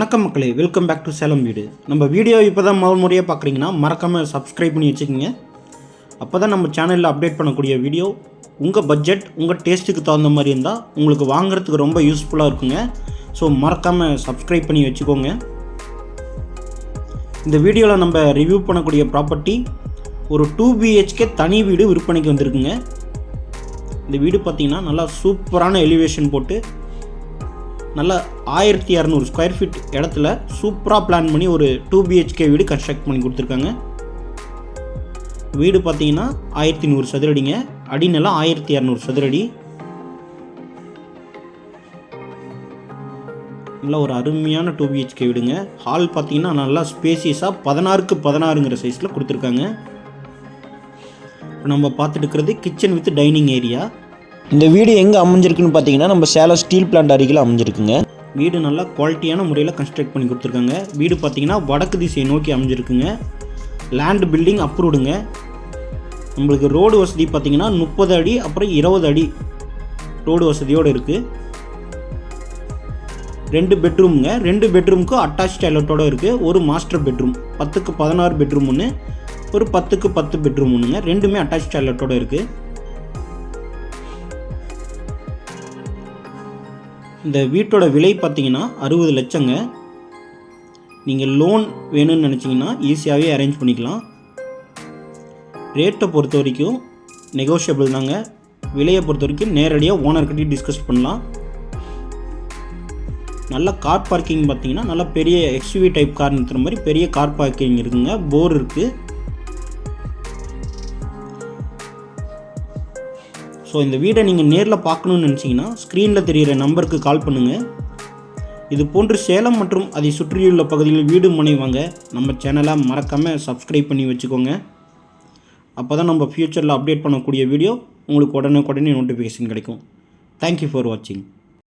வணக்கம் மக்களே welcome back to Salem வீடு. நம்ம வீடியோ இப்போ தான் முதல் முறையாக பார்க்குறீங்கன்னா மறக்காமல் சப்ஸ்கிரைப் பண்ணி வச்சுக்கோங்க. அப்போ தான் நம்ம சேனலில் அப்டேட் பண்ணக்கூடிய வீடியோ உங்கள் பட்ஜெட் உங்கள் டேஸ்ட்டுக்கு தகுந்த மாதிரி இருந்தால் உங்களுக்கு வாங்குறதுக்கு ரொம்ப யூஸ்ஃபுல்லாக இருக்குங்க. ஸோ மறக்காமல் சப்ஸ்கிரைப் பண்ணி வச்சுக்கோங்க. இந்த வீடியோவில் நம்ம ரிவ்யூ பண்ணக்கூடிய ப்ராப்பர்ட்டி ஒரு டூ பிஹெச்கே தனி வீடு விற்பனைக்கு வந்திருக்குங்க. இந்த வீடு பார்த்தீங்கன்னா நல்லா சூப்பரான எலிவேஷன் போட்டு நல்லா ஆயிரத்தி இரநூறு ஸ்கொயர் ஃபீட் இடத்துல சூப்பராக பிளான் பண்ணி ஒரு டூ பிஹெச்கே வீடு கன்ஸ்ட்ரக்ட் பண்ணி கொடுத்துருக்காங்க. வீடு பார்த்தீங்கன்னா ஆயிரத்தி நூறு சதுரடிங்க. அடிநிலம் ஆயிரத்தி இரநூறு சதுரடி. நல்ல ஒரு அருமையான டூ பிஹெச்கே வீடுங்க. ஹால் பார்த்தீங்கன்னா நல்லா ஸ்பேசியஸாக பதினாறுக்கு பதினாறுங்கிற சைஸில் கொடுத்துருக்காங்க. இப்போ நம்ம பார்த்துட்டு இருக்கிறது கிச்சன் வித் டைனிங் ஏரியா இந்த வீடு எங்கே அமைஞ்சிருக்குன்னு பார்த்தீங்கன்னா நம்ம சேலம் ஸ்டீல் பிளான்ட் அருகில் அமைஞ்சிருக்குங்க. வீடு நல்லா குவாலிட்டியான முறையில் கன்ஸ்ட்ரக்ட் பண்ணி கொடுத்துருக்காங்க. வீடு பார்த்தீங்கன்னா வடக்கு திசையை நோக்கி அமைஞ்சிருக்குங்க. லேண்ட் பில்டிங் அப்ரூவ்டுங்க நம்மளுக்கு ரோடு வசதி பார்த்தீங்கன்னா முப்பது அடி அப்புறம் இருபது அடி ரோடு வசதியோடு இருக்குது ரெண்டு பெட்ரூமுங்க ரெண்டு பெட்ரூமுக்கும் அட்டாச் டாய்லெட்டோடு இருக்குது ஒரு மாஸ்டர் பெட்ரூம் பத்துக்கு பதினாறு பெட்ரூம் ஒன்று ஒரு பத்துக்கு பத்து பெட்ரூம் ஒன்றுங்க ரெண்டுமே அட்டாச் டாய்லெட்டோடு இருக்குது இந்த வீட்டோட விலை பார்த்தீங்கன்னா அறுபது லட்சங்க. நீங்கள் லோன் வேணும்னு நினச்சிங்கன்னா ஈஸியாகவே அரேஞ்ச் பண்ணிக்கலாம். ரேட்டை பொறுத்த வரைக்கும் நெகோஷியபிள் தாங்க. விலையை பொறுத்த வரைக்கும் நேரடியாக ஓனர்கிட்டயே டிஸ்கஸ் பண்ணலாம். நல்ல கார் பார்க்கிங் பார்த்தீங்கன்னா நல்ல பெரிய எக்ஸ்யூவி டைப் கார் நிறுத்துற மாதிரி பெரிய கார் பார்க்கிங் இருக்குங்க. போர் இருக்குது ஸோ இந்த வீடை நீங்கள் நேரில் பார்க்கணுன்னு நினச்சிங்கன்னா ஸ்க்ரீனில் தெரிகிற நம்பருக்கு கால் பண்ணுங்கள் இது போன்று சேலம் மற்றும் அதை சுற்றியுள்ள பகுதிகளில் வீடு முனைவாங்க நம்ம சேனலை மறக்காமல் சப்ஸ்கிரைப் பண்ணி வச்சுக்கோங்க. அப்போ தான் நம்ம ஃப்யூச்சரில் அப்டேட் பண்ணக்கூடிய வீடியோ உங்களுக்கு உடனே உடனே நோட்டிஃபிகேஷன் கிடைக்கும் தேங்க்யூ ஃபார் வாட்சிங்